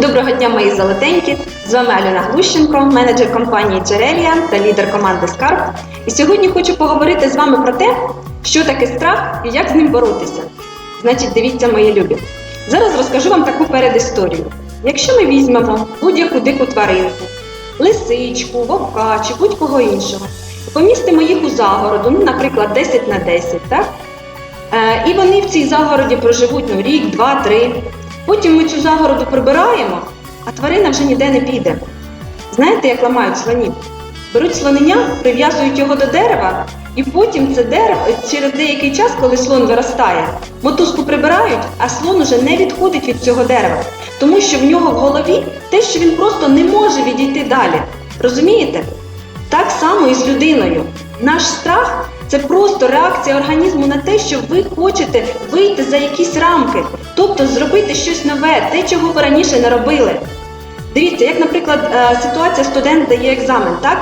Доброго дня, мої золотенькі! З вами Альона Глущенко, менеджер компанії Джерелія та лідер команди Скарб. І сьогодні хочу поговорити з вами про те, що таке страх і як з ним боротися. Значить, дивіться, мої любі. Зараз розкажу вам таку передісторію. Якщо ми візьмемо будь-яку дику тваринку, лисичку, вовка чи будь-кого іншого, помістимо їх у загороду, ну, наприклад, 10 на 10, так? Е, і вони в цій загороді проживуть ну, рік, два, три. Потім ми цю загороду прибираємо, а тварина вже ніде не піде. Знаєте, як ламають слонів? Беруть слонення, прив'язують його до дерева, і потім це дерево через деякий час, коли слон виростає, мотузку прибирають, а слон уже не відходить від цього дерева, тому що в нього в голові те, що він просто не може відійти далі. Розумієте? Так само і з людиною. Наш страх це просто реакція організму на те, що ви хочете вийти за якісь рамки, тобто зробити щось нове, те, чого ви раніше не робили. Дивіться, як, наприклад, е, ситуація студент дає екзамен, так?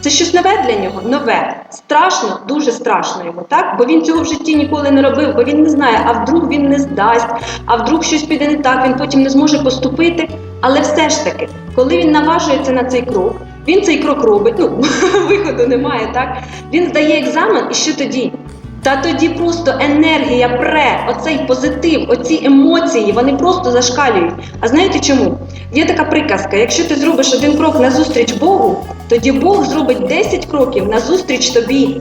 Це щось нове для нього? Нове. Страшно, дуже страшно йому, так? Бо він цього в житті ніколи не робив, бо він не знає, а вдруг він не здасть, а вдруг щось піде не так, він потім не зможе поступити. Але все ж таки, коли він наважується на цей крок, він цей крок робить, ну виходу немає, так? Він здає екзамен, і що тоді? Та тоді просто енергія пре, оцей позитив, оці емоції, вони просто зашкалюють. А знаєте чому? Є така приказка: якщо ти зробиш один крок назустріч Богу, тоді Бог зробить 10 кроків назустріч тобі.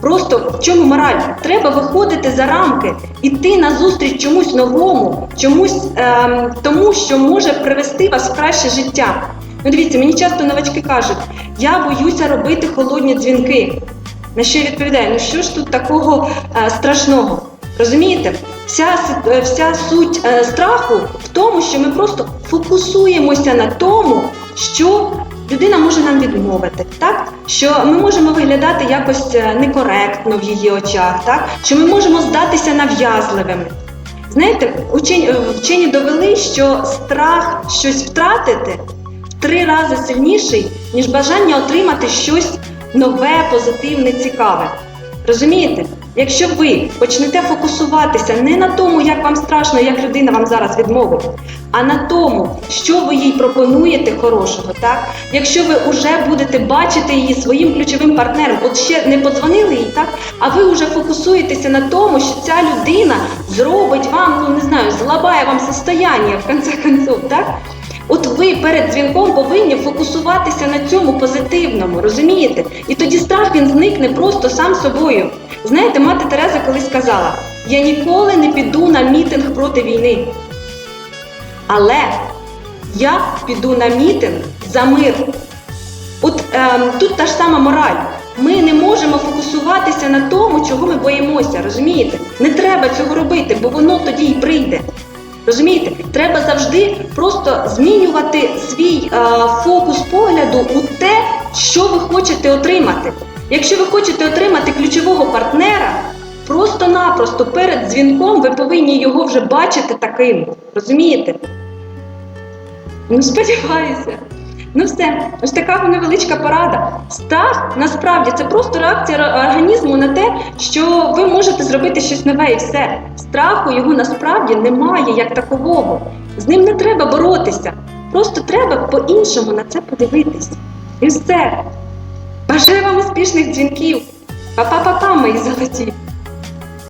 Просто в чому мораль? Треба виходити за рамки, іти назустріч чомусь новому, чомусь ем, тому, що може привести вас в краще життя. Ну дивіться, мені часто новачки кажуть, я боюся робити холодні дзвінки. На що я відповідаю, ну що ж тут такого е, страшного? Розумієте? Вся, е, вся суть е, страху в тому, що ми просто фокусуємося на тому, що людина може нам відмовити, так? Що ми можемо виглядати якось некоректно в її очах, так? Що ми можемо здатися нав'язливими. Знаєте, вчені довели, що страх щось втратити три рази сильніший, ніж бажання отримати щось нове, позитивне, цікаве. Розумієте? Якщо ви почнете фокусуватися не на тому, як вам страшно, як людина вам зараз відмовить, а на тому, що ви їй пропонуєте хорошого, так? Якщо ви вже будете бачити її своїм ключовим партнером, от ще не подзвонили їй, так? А ви вже фокусуєтеся на тому, що ця людина зробить вам, ну не знаю, злабає вам состояння в конце концов, так? От ви перед дзвінком повинні фокусуватися на цьому позитивному, розумієте? І тоді страх він зникне просто сам собою. Знаєте, мати Тереза колись сказала: я ніколи не піду на мітинг проти війни. Але я піду на мітинг за мир. От ем, тут та ж сама мораль. Ми не можемо фокусуватися на тому, чого ми боїмося, розумієте? Не треба цього робити, бо воно тоді й прийде. Розумієте, треба завжди просто змінювати свій е, фокус погляду у те, що ви хочете отримати. Якщо ви хочете отримати ключового партнера, просто-напросто перед дзвінком ви повинні його вже бачити таким. Розумієте? Ну, сподіваюся. Ну все, ось така невеличка порада. Страх насправді це просто реакція організму на те, що ви можете зробити щось нове і все. Страху його насправді немає як такового. З ним не треба боротися. Просто треба по-іншому на це подивитись. І все. Бажаю вам успішних дзвінків. Па-па-па-па, мої золоті!